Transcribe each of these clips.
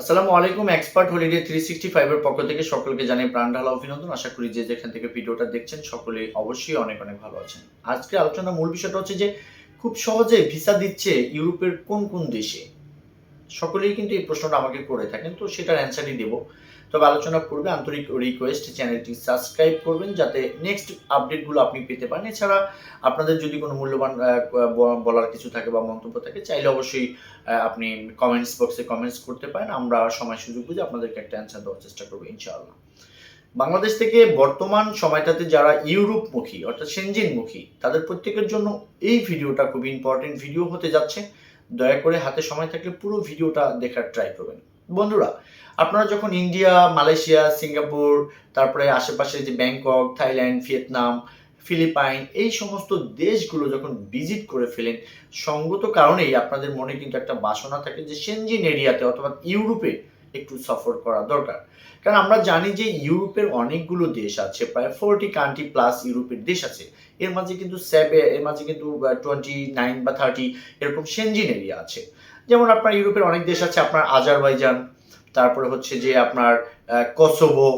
আসসালামু আলাইকুম expert holiday three sixty ফাইভের পক্ষ থেকে সকলকে জানাই প্রাণ ঢালা অভিনন্দন। আশা করি যে যেখান থেকে ভিডিওটা দেখছেন সকলেই অবশ্যই অনেক অনেক ভালো আছেন। আজকে আলোচনার মূল বিষয়টা হচ্ছে যে, খুব সহজে ভিসা দিচ্ছে ইউরোপের কোন কোন দেশে? সকলেই কিন্তু এই প্রশ্নটা আমাকে করে থাকেন, তো সেটার অ্যান্সারই দেবো। তবে আলোচনা পূর্বে আন্তরিক রিকোয়েস্ট চ্যানেলটি সাবস্ক্রাইব করবেন যাতে নেক্সট আপডেটগুলো আপনি পেতে পারেন। এছাড়া আপনাদের যদি কোনো মূল্যবান বলার কিছু থাকে বা মন্তব্য থাকে, চাইলে অবশ্যই আপনি কমেন্টস বক্সে কমেন্টস করতে পারেন। আমরা সময় সুযোগ বুঝে আপনাদেরকে একটা অ্যান্সার দেওয়ার চেষ্টা করব, ইনশাআল্লাহ। বাংলাদেশ থেকে বর্তমান সময়টাতে যারা ইউরোপমুখী, অর্থাৎ সেনজিনমুখী তাদের প্রত্যেকের জন্য এই ভিডিওটা খুব ইম্পর্টেন্ট ভিডিও হতে যাচ্ছে। দয়া করে হাতে সময় থাকলে পুরো ভিডিওটা দেখার ট্রাই করবেন। বন্ধুরা, আপনারা যখন ইন্ডিয়া, মালয়েশিয়া, সিঙ্গাপুর, তারপরে আশেপাশে যে ব্যাংকক, থাইল্যান্ড, ভিয়েতনাম, ফিলিপাইন, এই সমস্ত দেশগুলো যখন ভিজিট করে ফেলেন, সঙ্গত কারণেই আপনাদের মনে কিন্তু একটা বাসনা থাকে যে সেনজিন এরিয়াতে অথবা ইউরোপে একটু সফর করা দরকার। কারণ আমরা জানি যে ইউরোপের অনেকগুলো দেশ আছে, প্রায় ফোরটি কান্ট্রি প্লাস ইউরোপের দেশ আছে। এর মাঝে কিন্তু সেভে এর মাঝে কিন্তু টোয়েন্টি নাইন বা থার্টি এরকম সেনজিন এরিয়া আছে। যেমন আপনার ইউরোপের অনেক দেশ আছে, আপনার আজারবাইজান, তারপরে হচ্ছে যে আপনার কসোভো,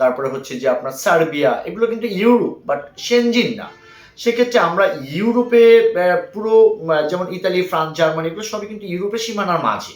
তারপরে হচ্ছে যে আপনার সার্বিয়া, এগুলো কিন্তু ইউরোপ বাট সেনজিন না। সেক্ষেত্রে আমরা ইউরোপে পুরো যেমন ইতালি, ফ্রান্স, জার্মানি, এগুলো সবই কিন্তু ইউরোপের সীমানার মাঝে।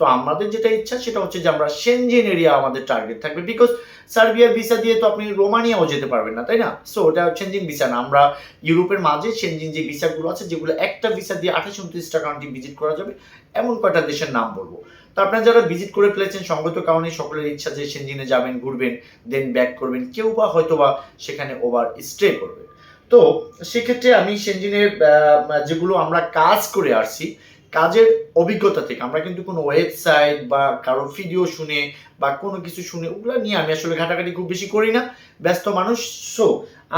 তো আমাদের যেটা ইচ্ছা সেটা হচ্ছে যে আমরা সেনজিন এরিয়া আমাদের টার্গেট থাকবে। বিকজ সার্বিয়ার ভিসা দিয়ে তো আপনি রোমানিয়াও যেতে পারবেন না, তাই না? সো ওটা সেনজিন ভিসা না। আমরা ইউরোপের মাঝে সেনজিন যে ভিসাগুলো আছে, যেগুলো একটা ভিসা দিয়ে আঠাশ উনত্রিশটা কান্ট্রি ভিজিট করা যাবে, এমন কয়টা দেশের নাম বলব। তো আপনারা যারা ভিজিট করে ফেলেছেন, সঙ্গত কারণে সকলের ইচ্ছা যে সেনজিনে যাবেন, ঘুরবেন দেন ব্যাক করবেন, কেউ বা হয়তো বা সেখানে ওভার স্টে করবে। তো সেক্ষেত্রে আমি সেনজিনের যেগুলো আমরা কাজ করে আসছি কাজের অভিজ্ঞতা থেকে, আমরা কিন্তু কোনো ওয়েবসাইট বা কারও ভিডিও শুনে বা কোনো কিছু শুনে, ওগুলো নিয়ে আমি আসলে ঘাটাঘাটি খুব বেশি করি না, ব্যস্ত মানুষ। সো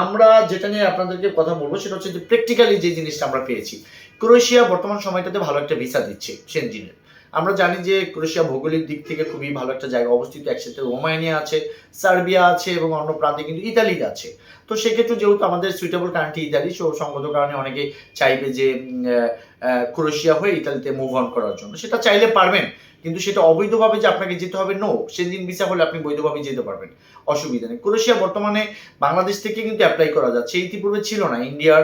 আমরা যেটা নিয়ে আপনাদেরকে কথা বলব সেটা হচ্ছে যে প্র্যাকটিক্যালি যে জিনিসটা আমরা পেয়েছি, ক্রোয়েশিয়া বর্তমান সময়টাতে ভালো একটা ভিসা দিচ্ছে সেনজিনের আমরা জানি যে ক্রোয়েশিয়া ভৌগোলিক দিক থেকে খুবই ভালো একটা জায়গা অবস্থিত, একসাথে রোমানিয়া আছে, সার্বিয়া আছে এবং অন্য প্রান্তে কিন্তু ইতালি আছে। তো সেক্ষেত্রে যেহেতু আমাদের সুইটেবল কান্ট্রি ইতালি সো সঙ্গত কারণে অনেকে চাইবে যে ক্রোয়েশিয়া হয়ে ইতালিতে মুভ অন করার জন্য। সেটা চাইলে পারবেন, কিন্তু সেটা অবৈধভাবে যে আপনাকে যেতে হবে নো সেদিন ভিসা হলে আপনি বৈধভাবে যেতে পারবেন। অসুবিধা নেই। ক্রোয়েশিয়া বর্তমানে বাংলাদেশ থেকে কিন্তু অ্যাপ্লাই করা যাচ্ছে। ইতিপূর্বে ছিল না, ইন্ডিয়ার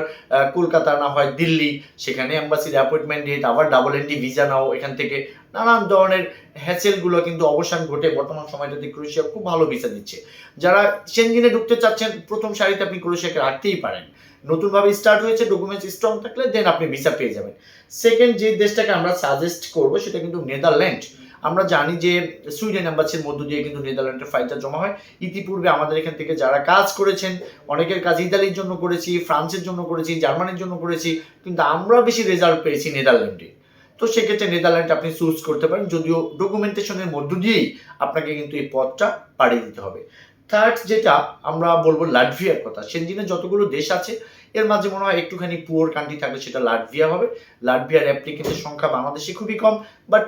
কলকাতা, না হয় দিল্লি, সেখানে অ্যাম্বাসির অ্যাপয়েন্টমেন্ট ডেট আবার ডাবল এনডি ভিসা নাও এখান থেকে নানান ধরনের হ্যাসেলগুলো কিন্তু অবসান ঘটে। বর্তমান সময়টাতে ক্রোয়েশিয়া খুব ভালো ভিসা দিচ্ছে যারা সেনজিনে ঢুকতে চাচ্ছেন, প্রথম সারিতে আপনি ক্রোয়েশিয়াকে রাখতেই পারেন। নতুনভাবে স্টার্ট হয়েছে ডকুমেন্টস স্ট্রং থাকলে দেন আপনি ভিসা পেয়ে যাবেন। সেকেন্ড যে দেশটাকে আমরা সাজেস্ট করব, সেটা কিন্তু নেদারল্যান্ড আমরা জানি যে সুইডেন এম্বাসির মধ্য দিয়ে কিন্তু নেদারল্যান্ডের ফাইলটা জমা হয়। ইতিপূর্বে আমাদের এখান থেকে যারা কাজ করেছেন, অনেকের কাজ ইতালির জন্য করেছি ফ্রান্সের জন্য করেছি জার্মানির জন্য করেছি, কিন্তু আমরা বেশি রেজাল্ট পেয়েছি নেদারল্যান্ডে তো সেক্ষেত্রে নেদারল্যান্ড আপনি চুজ করতে পারেন, যদিও ডকুমেন্টেশনের মধ্য দিয়েই আপনাকে কিন্তু এই পথটা পাড়ি দিতে হবে। থার্ড যেটা আমরা বলব লাটভিয়ার কথা। সেনজিনে যতগুলো দেশ আছে, এর মাঝে মনে হয় একটুখানি পুয়ার কান্ট্রি থাকলে সেটা লাটভিয়া হবে। লাটভিয়ার অ্যাপ্লিকেন্টের সংখ্যা বাংলাদেশে খুবই কম বাট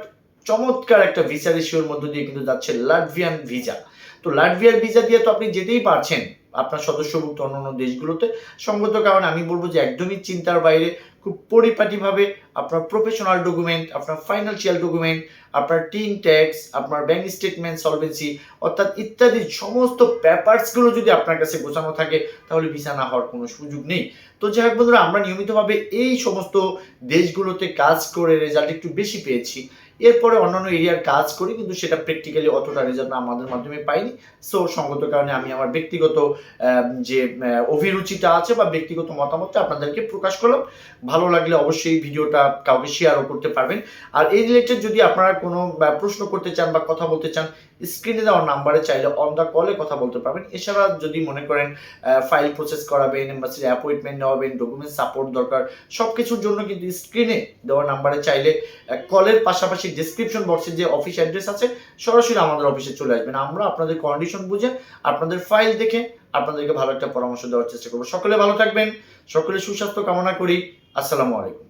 চমৎকার একটা ভিসা রেশিওর মধ্য দিয়ে কিন্তু যাচ্ছে লাটভিয়ান ভিসা তো লাটভিয়ার ভিসা দিয়ে তো আপনি যেতেই পারছেন আপনার সদস্যভুক্ত অন্যান্য দেশগুলোতে। সঙ্গত কারণে আমি বলব যে একদমই চিন্তার বাইরে, খুব পরিপাটিভাবে আপনার প্রফেশনাল ডকুমেন্ট আপনার ফাইন্যান্সিয়াল ডকুমেন্ট আপনার টিন ট্যাক্স আপনার ব্যাংক স্টেটমেন্ট সলভেন্সি অর্থাৎ ইত্যাদি সমস্ত পেপারসগুলো যদি আপনার কাছে গোছানো থাকে, তাহলে ভিসা না হওয়ার কোনো সুযোগ নেই। তো যাই হোক বন্ধুরা, আমরা নিয়মিতভাবে এই সমস্ত দেশগুলোতে কাজ করে রেজাল্ট একটু বেশি পেয়েছি। এরপরে অন্যান্য এরিয়ার কাজ করি, কিন্তু সেটা প্র্যাকটিক্যালি অতটা রেজাল্ট আমাদের মাধ্যমে পাইনি। সো সঙ্গত কারণে আমি আমার ব্যক্তিগত যে অভিরুচিটা আছে বা ব্যক্তিগত মতামতটা আপনাদেরকে প্রকাশ করলাম। ভালো লাগলে অবশ্যই ভিডিওটা কাউকে শেয়ারও করতে পারবেন। আর এই রিলেটেড যদি আপনারা কোনো প্রশ্ন করতে চান বা কথা বলতে চান স্ক্রিনে দেওয়ার নাম্বারে চাইলে অন দ্য কলে কথা বলতে পারবেন। এছাড়া যদি মনে করেন ফাইল প্রসেস করাবেন এম্বাসির অ্যাপয়েন্টমেন্ট নেওয়াবেন ডকুমেন্ট সাপোর্ট দরকার সব কিছুর জন্য কিন্তু স্ক্রিনে দেওয়া নাম্বারে চাইলে কলের পাশাপাশি ডিসক্রিপশন বক্সে যে অফিস অ্যাড্রেস আছে, সরাসরি আমাদের অফিসে চলে আসবেন। আমরা আপনাদের কন্ডিশন বুঝে, আপনাদের ফাইল দেখে আপনাদেরকে ভালো একটা পরামর্শ দেওয়ার চেষ্টা করব। সকলে ভালো থাকবেন সকলে সুস্বাস্থ্য কামনা করি। আসসালামু আলাইকুম।